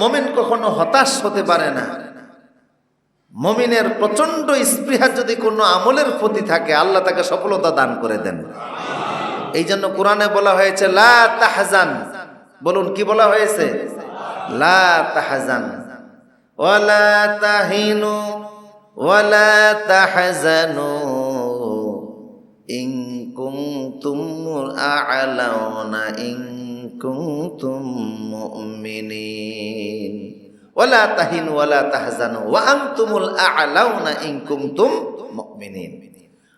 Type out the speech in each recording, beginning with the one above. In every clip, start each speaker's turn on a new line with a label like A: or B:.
A: মমিন কখনো হতাশ হতে পারে না। মমিনের প্রচণ্ড স্পৃহা যদি কোনো আমলের প্রতি থাকে, আল্লাহ তাকে সফলতা দান করে দেন। এই জন্য কোরআনে বলা হয়েছে, লা তাহজান। বলুন, কি বলা হয়েছে? লা তাহজান। ওয়ালা তাহিনু ওয়ালা তাহজানু। ইন কুনতুম আ'লাউনা ইন কুনতুম মুমিনিন। ওয়ালা তাহিনু ওয়ালা তাহজানু ওয়া আনতুমুল আ'লাউনা ইন কুনতুম মুমিনিন।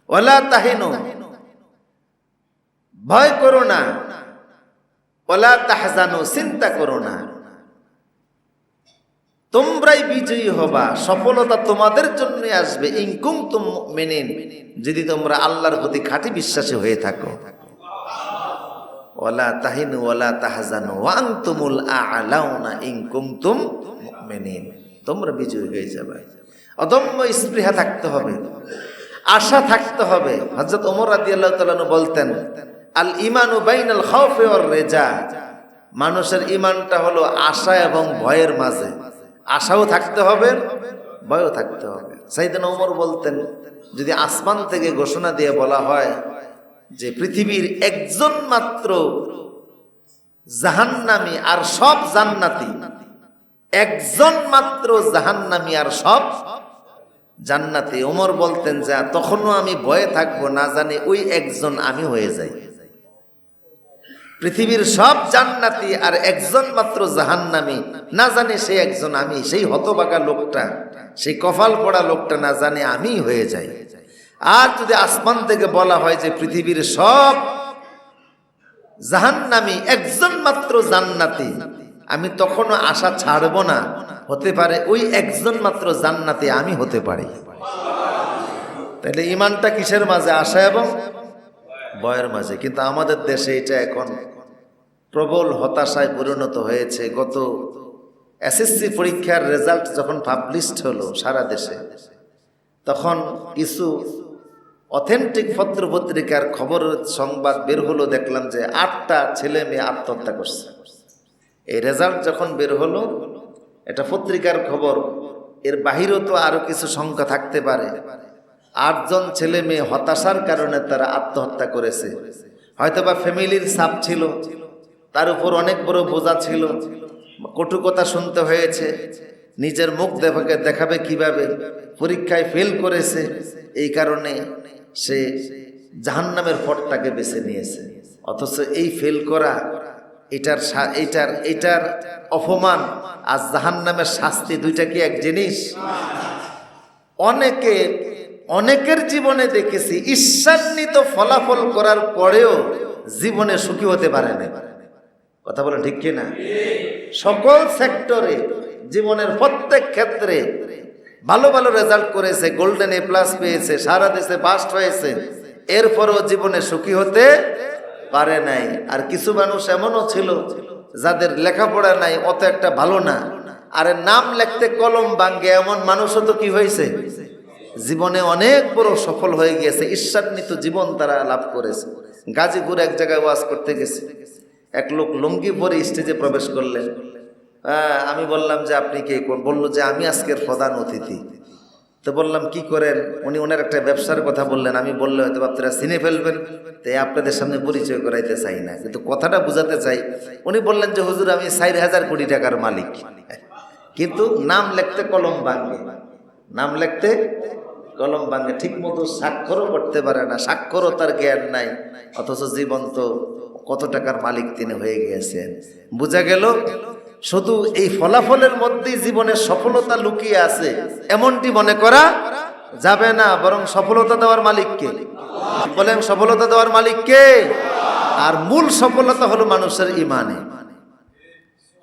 A: ওয়ালা তাহিনু, ভয় করো না। ওলা তাহজানো, চিন্তা করো না। তোমরাই বিজয়ী হবা, সফলতা তোমাদের জন্য আসবে। ইনকুম তুম মেনেন যদি তোমরা আল্লাহর প্রতি খাঁটি বিশ্বাসী হয়ে থাকো। ওলা তাহিনু ওলা তাহজানু ওয়াং তুমুল আলাউনা ইনকুম তুম মেনেন তোমরা বিজয়ী হয়ে যাবে। অদম্য স্পৃহা থাকতে হবে। আশা থাকতে হবে। হজরত ওমর রাদি আল্লাহ তালু বলতেন, আল ইমানু বাইনাল খাউফে ওর রেজা। মানুষের ইমানটা হলো আশা এবং ভয়ের মাঝে। আশাও থাকতে হবে, ভয়ও থাকতে হবে। সাইদিন ওমর বলতেন, যদি আসমান থেকে ঘোষণা দিয়ে বলা হয় যে পৃথিবীর একজন মাত্র জাহান্নামি আর সব জান্নাতি একজন মাত্র জাহান্নামি আর সব জান্নাতি। ওমর বলতেন যে তখনও আমি ভয়ে থাকব, না জানি ওই একজন আমি হয়ে যাই। পৃথিবীর সব জান্নাতি আর একজন মাত্র জাহান্নামি, না জানে সে একজন আমি, সেই হতবাগা লোকটা, সেই কপাল পড়া লোকটা, না জানে আমি হয়ে যাই। আর যদি আসমান থেকে বলা হয় যে পৃথিবীর সব জাহান্নামি একজন মাত্র জান্নাতি, আমি তখনও আশা ছাড়ব না। হতে পারে ওই একজন মাত্র জান্নাতি আমি হতে পারি। তাহলে ইমানটা কিসের মাঝে? আশা এবং বয়ের মাঝে। কিন্তু আমাদের দেশে এটা এখন প্রবল হতাশায় পরিণত হয়েছে। গত এসএসসি পরীক্ষার রেজাল্ট যখন পাবলিশড হলো সারা দেশে, তখন কিছু অথেন্টিক পত্র পত্রিকার খবর সংবাদ বের হলো, দেখলাম যে আটটা ছেলে মেয়ে আত্মহত্যা করছে। এই রেজাল্ট যখন বের হলো, এটা পত্রিকার খবর, এর বাহিরেও তো আরও কিছু সংখ্যা থাকতে পারে। আটজন ছেলে মেয়ে হতাশার কারণে তারা আত্মহত্যা করেছে। হয়তোবা ফ্যামিলির চাপ ছিল, তার উপর অনেক বড় বোঝা ছিল, কটু কথা শুনতে হয়েছে, নিজের মুখ দেখাবে কীভাবে, পরীক্ষায় ফেল করেছে, এই কারণে সে জাহান্নামের ফটটাকে বেছে নিয়েছে। অথচ এই ফেল করা এটার এটার এটার অপমান আর জাহান্নামের শাস্তি দুইটা কি এক জিনিস? অনেকে অনেকের জীবনে দেখেছি ঈর্ষান্বিত ফলাফল করার পরেও জীবনে সুখী হতে পারে না। কথা বলে ঠিক কিনা? সকল সেক্টরে জীবনের প্রত্যেক ক্ষেত্রে ভালো ভালো রেজাল্ট করেছে গোল্ডেন এ প্লাস পেয়েছে, সারা দেশে ফার্স্ট হয়েছে। এরপরও জীবনে সুখী হতে পারে নাই। আর কিছু মানুষ এমনও ছিল যাদের লেখাপড়া নাই, অত একটা ভালো না। আর নাম লিখতে কলম ভাঙ্গে এমন মানুষও তো কি হয়েছে? জীবনে অনেক বড় সফল হয়ে গিয়েছে, ঈর্ষান্বিত জীবন তারা লাভ করেছে। গাজীপুর এক জায়গায় ওয়াজ করতে গেছে। এক লোক লুঙ্গি পরে স্টেজে প্রবেশ করলেন। আমি বললাম যে আপনি কে? কোন? বলল যে আমি আজকের প্রধান অতিথি। তো বললাম, কি করেন? উনি ওনার একটা ব্যবসার কথা বললেন। আমি বললে হয়তো আপনারা চিনে ফেলবেন। তাই আপনাদের সামনে পরিচয় করাইতে চাই না। কিন্তু কথাটা বুঝাতে চাই। উনি বললেন যে, হুজুর, আমি ষাট হাজার কোটি টাকার মালিক। কিন্তু নাম লিখতে কলম ভাঙবে নাম লিখতে কলম ভাঙে। ঠিক মতো স্বাক্ষরও করতে পারে না। স্বাক্ষরও তার জ্ঞান নাই। অথচ জীবন্ত কত টাকার মালিক তিনি হয়ে গিয়েছেন। বোঝা গেল শুধু এই ফলাফলের মধ্যেই জীবনের সফলতা লুকিয়ে আছে, এমনটি মনে করা যাবে না, বরং সফলতা দেওয়ার মালিককে বলেন, সফলতা দেওয়ার মালিককে আর মূল সফলতা হলো মানুষের ইমানে।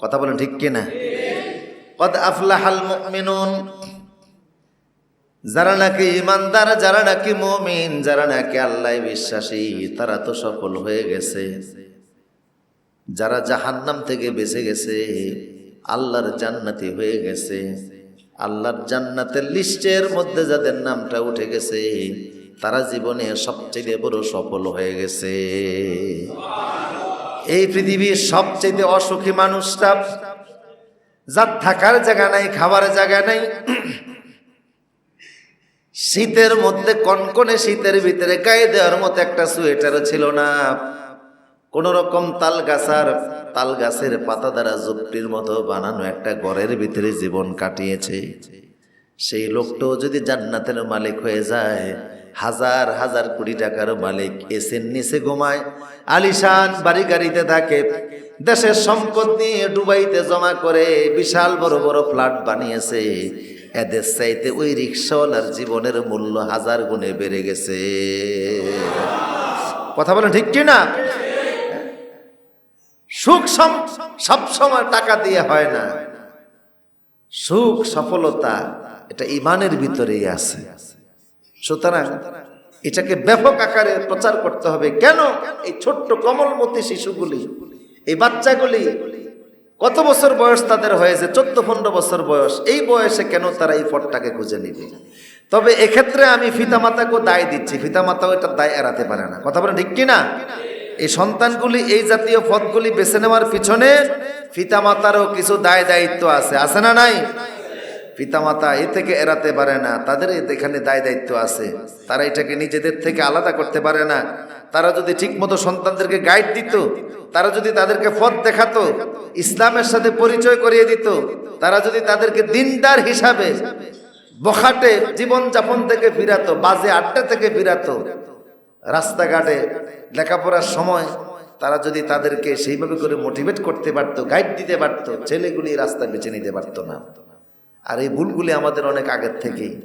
A: কথা বলেন ঠিক কিনা? কদ আফলাহাল মুমিনুন, যারা নাকি ইমানদার, যারা নাকি মমিন, যারা নাকি আল্লাহ বিশ্বাসী, তারা তো সফল হয়ে গেছে। যারা জাহান্নাম থেকে বেঁচে গেছে, আল্লাহর জান্নাতি হয়ে গেছে। আল্লাহর জান্নাতের লিস্টের মধ্যে যাদের নামটা উঠে গেছে, তারা জীবনে সবচেয়ে বড় সফল হয়ে গেছে। এই পৃথিবীর সবচেয়ে অসুখী মানুষটা যার থাকার জায়গা নাই খাবার জায়গা নাই, শীতের মধ্যে কনকনে শীতের ভিতরে গায়ে দেওয়ার মতো একটা সোয়েটারও ছিল না। কোন রকম তাল গাছার, তাল গাছের পাতা দ্বারা জুপটির মতো বানানো একটা ঘরের ভিতরে জীবন কাটিয়েছে। সেই লোকটাও যদি জান্নাতের মালিক হয়ে যায়, হাজার হাজার কোটি টাকার মালিক এসের নিচে ঘুমায়, আলিশান বাড়ি গাড়িতে থাকে, দেশের সম্পদ নিয়ে ডুবাইতে জমা করে বিশাল বড় বড় ফ্ল্যাট বানিয়েছে, এদের চাইতে ওই রিক্সাওয়ালার জীবনের মূল্য হাজার গুণে বেড়ে গেছে। কথা বলেন ঠিক কি না সুখ সব সময় টাকা দিয়ে হয় না। সুখ, সফলতা এটা ইমানের ভিতরেই আছে। সুতরাং এটাকে ব্যাপক আকারে প্রচার করতে হবে। কেন? এই ছোট্ট কমলমতি শিশুগুলি, এই বাচ্চাগুলি কত বছর বয়স তাদের হয়েছে? চোদ্দ, পনেরো বছর বয়স। এই বয়সে কেন তারা এই ফটটাকে খুঁজে নিবে? তবে এক্ষেত্রে আমি ফিতামাতাকেও দায় দিচ্ছি। ফিতামাতাও এটা দায় এড়াতে পারে না। কথা বলেন ঠিক কিনা? এই সন্তানগুলি, এই জাতীয় পথগুলি বেছে নেওয়ার পিছনে পিতামাতারও কিছু দায় দায়িত্ব আছে। আছে না নাই? পিতামাতা এ থেকে এড়াতে পারে না, তাদের এখানে দায় দায়িত্ব আছে। তারা এটাকে নিজেদের থেকে আলাদা করতে পারে না। তারা যদি ঠিকমতো সন্তানদেরকে গাইড দিত, তারা যদি তাদেরকে পথ দেখাতো, ইসলামের সাথে পরিচয় করিয়ে দিত, তারা যদি তাদেরকে দিনদার হিসাবে বখাটে জীবনযাপন থেকে ফিরাতো, বাজে আড্ডা থেকে ফিরাতো রাস্তাঘাটে লেখাপড়ার সময় তারা যদি তাদেরকে সেইভাবে করে মোটিভেট করতে পারতো গাইড দিতে পারতো, ছেলেগুলি রাস্তা বেছে নিতে পারতো না। আর এই ভুলগুলি আমাদের অনেক আগের থেকেই।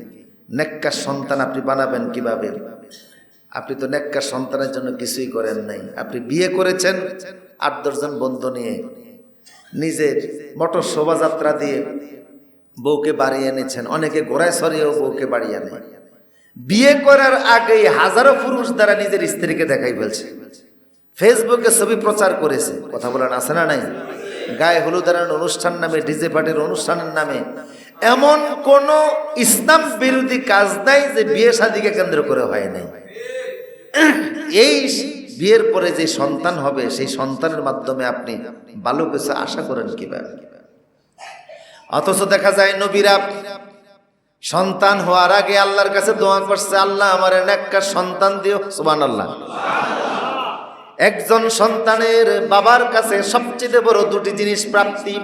A: নেককার সন্তান আপনি বানাবেন কীভাবে? আপনি তো নেককার সন্তানের জন্য কিছুই করেন নাই। আপনি বিয়ে করেছেন আট দশজন বন্ধু নিয়ে। নিজের মোটর শোভাযাত্রা দিয়ে বউকে বাড়িয়ে এনেছেন। অনেকে ঘোড়ায় সরিয়েও বউকে বাড়িয়ে আনে। বিয়ে করার আগেই হাজারো পুরুষ দ্বারা নিজের স্ত্রীকে দেখাই ফেলছে। ফেসবুকে ছবি প্রচার করেছে। কথা বলার আছে না নাই? গায়ে হলুদের অনুষ্ঠান নামে, ডিজে পার্টির অনুষ্ঠানের নামে। এমন কোন ইসলাম বিরোধী কাজ নাই যে বিয়ে শাদিকে কেন্দ্র করে হয় নাই। এই বিয়ের পরে যে সন্তান হবে, সেই সন্তানের মাধ্যমে আপনি ভালো কিছু আশা করেন কীভাবে? অথচ দেখা যায় নবীরা সন্তান হওয়ার আগে আল্লাহর কাছে দোয়া করছে, আল্লাহ আমার একটা সন্তান দিও। সুবান আল্লাহ একজন সন্তানের বাবার কাছে সবচেয়ে বড় দুটি জিনিস প্রাপ্তি।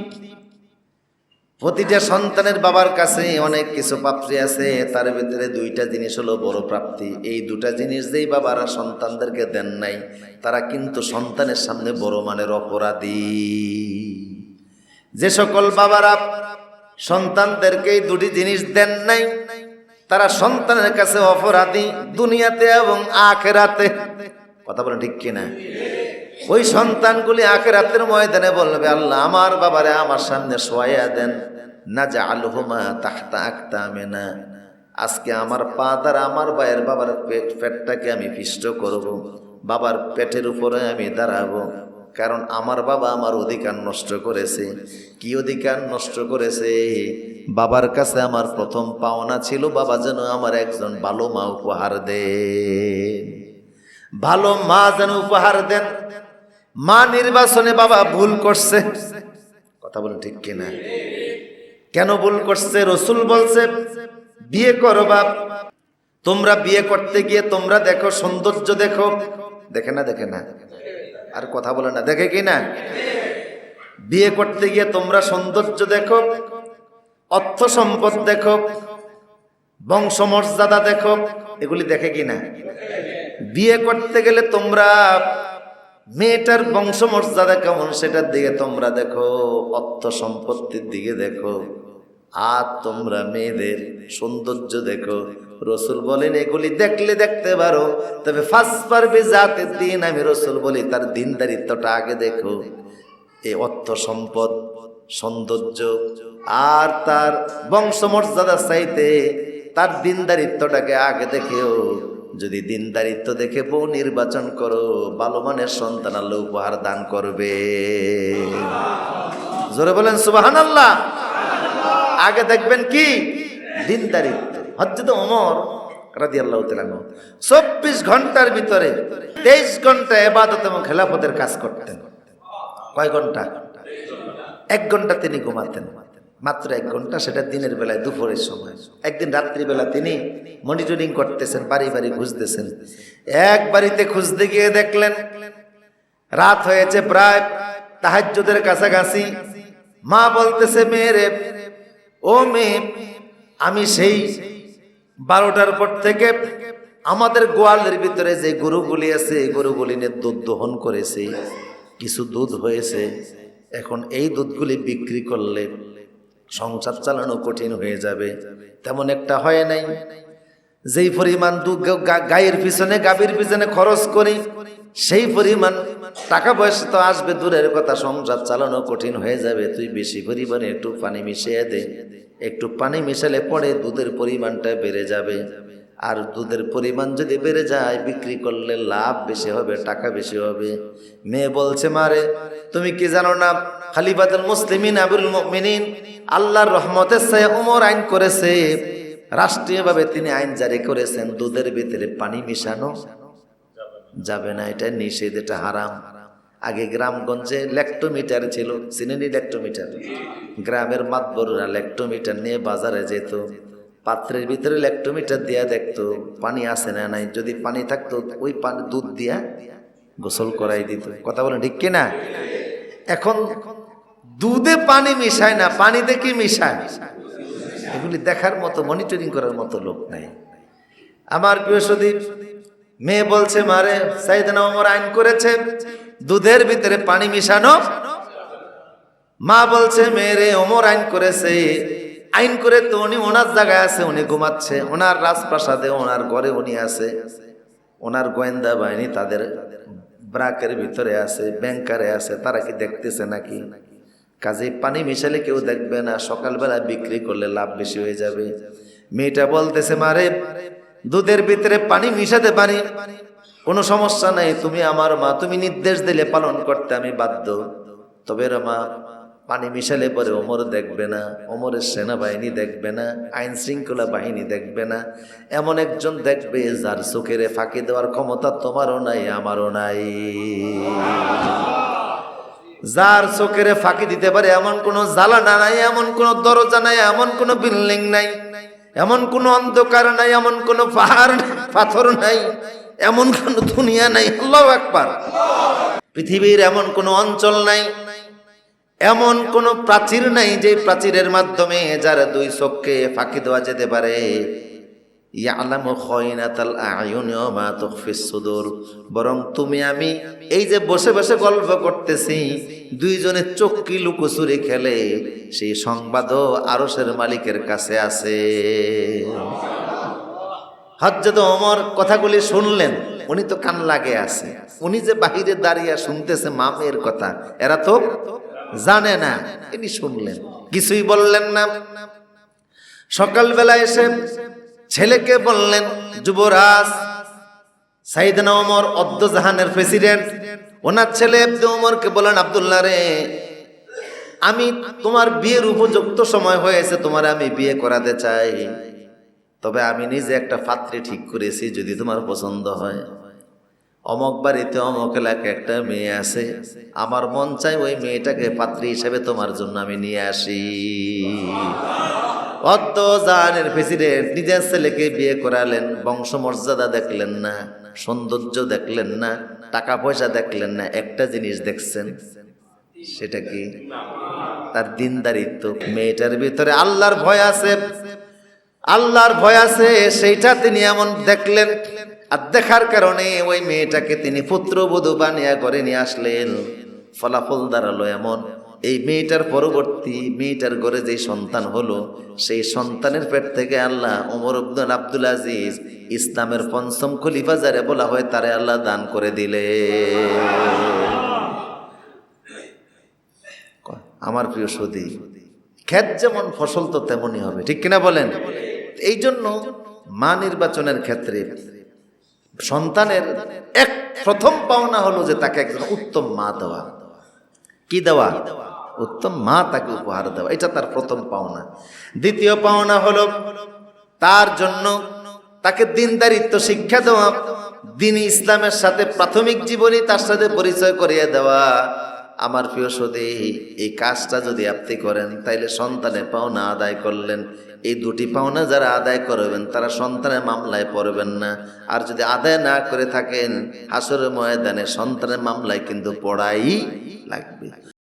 A: প্রতিটা সন্তানের বাবার কাছে অনেক কিছু প্রাপ্তি আছে, তার ভিতরে দুইটা জিনিস হলো বড় প্রাপ্তি। এই দুটা জিনিস যেই বাবারা সন্তানদেরকে দেন নাই, তারা কিন্তু সন্তানের সামনে বড় মানের অপরাধী। যে সকল বাবারা সন্তানদেরকে এই দুটি জিনিস দেন নাই। তারা সন্তানের কাছে অপরাধী দুনিয়াতে এবং আখেরাতে। কথা বলে ঠিক কিনা? ওই সন্তানগুলি আখেরাতের ময়দানে বলবে, আল্লাহ, আমার বাবারে আমার সামনে সোয়া দেন। না যা আলহুমা তাহতা আক্তা না আজকে আমার পা দ্বারা আমার ভাইয়ের বাবার পেট পেটটাকে আমি পিষ্ট করব। বাবার পেটের উপরে আমি দাঁড়াবো। কারণ আমার বাবা আমার অধিকার নষ্ট করেছে। কি অধিকার নষ্ট করেছে? বাবার কাছে আমার প্রথম পাওনা ছিল, বাবা যেন আমার একজন ভালো মা উপহার দেন। ভালো মা যেন উপহার দেন। মা নির্বাচনে বাবা ভুল করছে। কথা বলে ঠিক কিনা? কেন ভুল করছে? রসুল বলছে, বিয়ে করো বাপ। তোমরা বিয়ে করতে গিয়ে তোমরা দেখো, সৌন্দর্য দেখো। দেখে না দেখে না। আর কথা বলে না। দেখে কি না? বিয়ে করতে গিয়ে তোমরা সৌন্দর্য দেখো, অর্থ সম্পদ দেখো বংশমর্যাদা দেখো, এগুলি দেখে কি না? বিয়ে করতে গেলে তোমরা মেয়েটার বংশমর্যাদা কেমন সেটার দিকে তোমরা দেখো, অর্থ সম্পত্তির দিকে দেখো, আর তোমরা মেয়েদের সৌন্দর্য দেখো। রসুল বলেন, এগুলি দেখলে দেখতে পারো, তবে ফার্স্ট পারবে জাতের দিন। আমি রসুল বলি, তার দিনদারিত্বটা আগে দেখো। এই অর্থ সম্পদ, সৌন্দর্য আর তার বংশমর্যাদা চাইতে তার দিনদারিত্বটাকে আগে দেখেও। যদি দিনদারিত্ব দেখে বউ নির্বাচন করো, ভালো মানের সন্তান আল্লাহ উপহার দান করবে। জোরে বলেন সুবাহান আল্লাহ আগে দেখবেন কি? দিনদারিত্ব। হজরত ওমর রাদি আল্লাহ চব্বিশ ঘণ্টার ভিতরে তেইশ ঘণ্টা এবাদত এবং খেলাফতের কাজ করতেন। কয় ঘণ্টা? এক ঘণ্টা তিনি ঘুমাতেন। মাত্র এক ঘণ্টা সেটা দিনের বেলায়, দুপুরের সময়। একদিন রাত্রিবেলা তিনি মনিটরিং করতেছেন, বাড়ি বাড়ি খুঁজতেছেন। এক বাড়িতে খুঁজতে গিয়ে দেখলেন, রাত হয়েছে প্রায় তাহাজ্জুদের কাছাকাছি। মা বলতেছে মেয়েরে ও মেয়ে, আমি সেই বারোটার পর থেকে আমাদের গোয়ালের ভিতরে যে গরুগুলি আছে, এই গরুগুলি নিয়ে দুধ দহন করেছে, কিছু দুধ হয়েছে। এখন এই দুধগুলি বিক্রি করলে সংসার চালানো কঠিন হয়ে যাবে। তেমন একটা হয় নাই। যেই পরিমাণ দুধ গায়ের পিছনে, গাভীর পিছনে খরচ করি সেই পরিমাণ টাকা পয়সা তো আসবে, দূরের কথা সংসার চালানো কঠিন হয়ে যাবে। তুই বেশি পরিমাণে একটু পানি মিশিয়ে দে। একটু পানি মিশালে পরে দুধের পরিমাণটা বেড়ে যাবে। আর দুধের পরিমাণ যদি বেড়ে যায়, বিক্রি করলে লাভ বেশি হবে, টাকা বেশি হবে। মেয়ে বলছে মারে তুমি কি জানো না, খালিফাতুল মুসলিমিন আবুল মুমিনিন, আল্লাহর রহমতের সাথে উমর আইন করেছে? রাষ্ট্রীয়ভাবে তিনি আইন জারি করেছেন, দুধের ভিতরে পানি মিশানো যাবে না, এটা নিষেধ, এটা হারাম। আগে গ্রামগঞ্জে ল্যাক্টোমিটার ছিল সিনেনি ল্যাক্টোমিটার? গ্রামের মাতবররা ল্যাক্টোমিটার নিয়ে বাজারে যেত। পাত্রের ভিতরে ল্যাক্টোমিটার দিয়া দেখতো, পানি আসে না নাই, যদি পানি থাকতো, ওই পানি দুধ দিয়া গোসল করাই দিত। কথা বলেন ঠিক কিনা? এখন দুধে পানি মিশায় না, পানিতে কি মিশায়? এগুলি দেখার মতো মনিটরিং করার মতো লোক নাই। আমার প্রিয় সদীপ মেয়ে বলছে, মারে সাইদানা ওমর আইন করেছে, দুধের ভিতরে পানি মিশানো। মা বলছে, মেয়েরে ওমর আইন করেছে, আইন করে তো উনি ওনার জায়গায় আছে, উনি ঘুমাচ্ছে, ওনার রাজপ্রাসাদে, ওনার ঘরে উনি আছে। ওনার গোয়েন্দা বাহিনী তাদের ব্রাকের ভিতরে আছে, ব্যাংকারে আছে, তারা কি দেখতেছে নাকি? কাজে পানি মিশালে কেউ দেখবে না, সকালবেলা বিক্রি করলে লাভ বেশি হয়ে যাবে। মেয়েটা বলতেছে, মারে দুধের ভিতরে পানি মিশাতে পারি। কোনো সমস্যা নাই, তুমি আমার মা, তুমি নির্দেশ দিলে পালন করতে আমি বাধ্য। তবে রে মা, পানি মিশালে পরে ওমর দেখবে না, ওমরের সেনাবাহিনী দেখবে না, আইন শৃঙ্খলা বাহিনী দেখবে না। এমন একজন দেখবে যার চোখের ফাঁকি দেওয়ার ক্ষমতা তোমারও নাই, আমারও নাই। যার চোখের ফাঁকি দিতে পারে এমন কোনো জ্বালানা নাই, এমন কোনো দরজা নাই, এমন কোনো বিল্ডিং নাই। এমন কোনো অন্ধকার নাই, এমন কোনো পাহাড় পাথর নাই, এমন কোনো দুনিয়া নাই। আল্লাহ একবার পৃথিবীর এমন কোনো অঞ্চল নাই, এমন কোনো প্রাচীর নাই যে প্রাচীরের মাধ্যমে যার দুই চোখকে ফাঁকি দেওয়া যেতে পারে। মা বরং তুমি আমি এই যে বসে বসে গল্প করতেছি, দুইজনে চক্কি লুকোচুরি খেলে, সেই সংবাদও আরশের মালিকের কাছে আছে। হজরত ওমর কথাগুলি শুনলেন, উনি তো কান লাগে আছে। উনি যে বাহিরে দাঁড়িয়ে শুনতেছে মামের কথা, এরা তো জানে না, ইনি শুনলেন। কিছুই বললেন না। সকালবেলা এসে ছেলেকে বললেন, যুবরাজ, সাইদনা ওমর অদ্দ জাহানের প্রেসিডেন্ট, ওনার ছেলে আব্দু ওমরকে বলেন, আব্দুল্লাহ রে, আমি তোমার বিয়ের উপযুক্ত সময় হয়েছে, তোমার আমি বিয়ে করাতে চাই। তবে আমি নিজে একটা পাত্রী ঠিক করেছি, যদি তোমার পছন্দ হয়। অমক বাড়িতে অমক এলাকায় একটা মেয়ে আছে, আমার মন চাই ওই মেয়েটাকে পাত্রী হিসেবে তোমার জন্য আমি নিয়ে আসি। অদ্দ জাহানের প্রেসিডেন্ট নিজের ছেলেকে বিয়ে করালেন, বংশমর্যাদা দেখলেন না, সৌন্দর্য দেখলেন না টাকা পয়সা দেখলেন না, একটা জিনিস দেখছেন, সেটা কি? তার দিনদারিত্ব। মেয়েটার ভিতরে আল্লাহর ভয় আছে, আল্লাহর ভয় আছে, সেইটা তিনি এমন দেখলেন, আর দেখার কারণে ওই মেয়েটাকে তিনি পুত্রবধূ বানিয়া করে নিয়ে আসলেন। ফলাফল দাঁড়াল এমন। এই মেয়েটার পরবর্তী মেয়েটার ঘরে যে সন্তান হলো, সেই সন্তানের পেট থেকে আল্লাহ ওমর আব্দুল আব্দুল আজিজ ইসলামের পঞ্চম খলিফা যারে বলা হয়, তারে আল্লাহ দান করে দিলে। আমার প্রিয় সদী ক্ষেত যেমন ফসল তো তেমনই হবে, ঠিক কিনা বলেন? এই জন্য মা নির্বাচনের ক্ষেত্রে সন্তানের এক প্রথম পাওনা হলো যে তাকে একজন উত্তম মা দেওয়া। কি দেওয়া? উত্তম মা তাকে উপহার দেওয়া। এটা তার প্রথম পাওনা। দ্বিতীয় পাওনা হলো তার জন্য তাকে দিনদারিত্ব, শিক্ষা দেওয়া, দিন ইসলামের সাথে প্রাথমিক জীবনী তার সাথে পরিচয় করিয়ে দেওয়া। আমার প্রিয় সদী এই কাজটা যদি আপনি করেন, তাইলে সন্তানের পাওনা আদায় করলেন। এই দুটি পাওনা যারা আদায় করবেন, তারা সন্তানের মামলায় পড়বেন না। আর যদি আদায় না করে থাকেন, হাসরের ময়দানে সন্তানের মামলায় কিন্তু পড়াই লাগবে।